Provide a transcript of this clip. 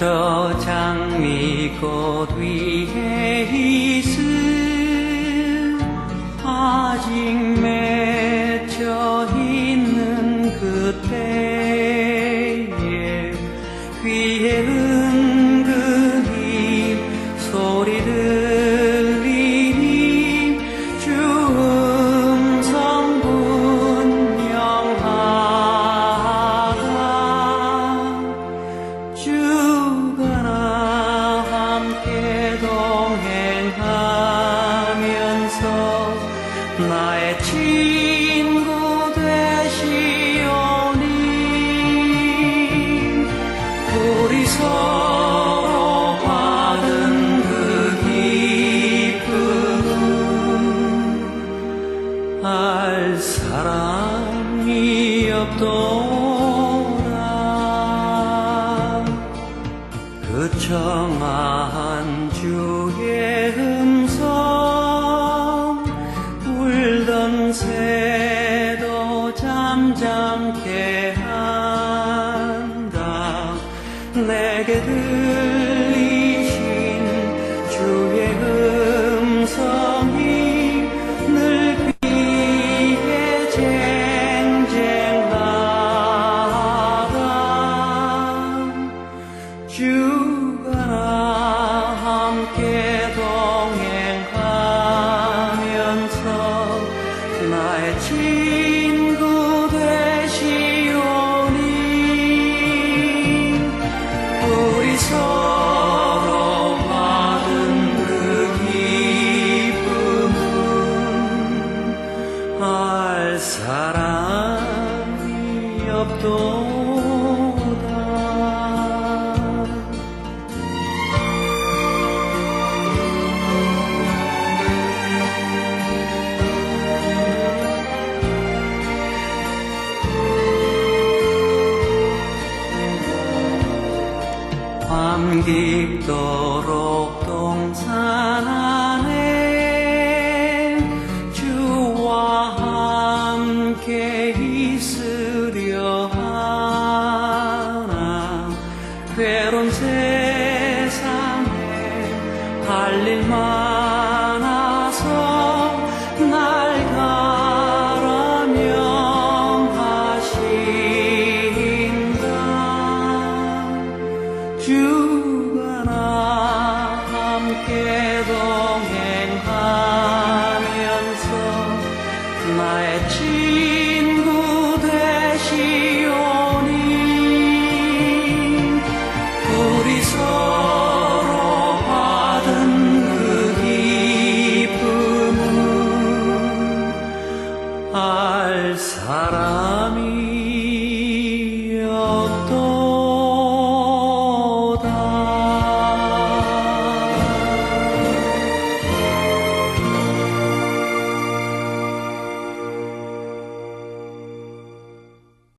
저 장미꽃 위에 있음 동행하면서 나의 친구 되시오니 우리 서로 받은 그 기쁨 알 사람이 없도다 그 청아한 내게 들리신 주의 음성이 늘 귀에 쟁쟁하다. 주가 나 함께 동 알 사람이 없도다. 밤 깊도록 동산 안 할일 많아서 날 가라 명하신다. 주가 나 함께 동행하면서 나의 친구 되시 사람이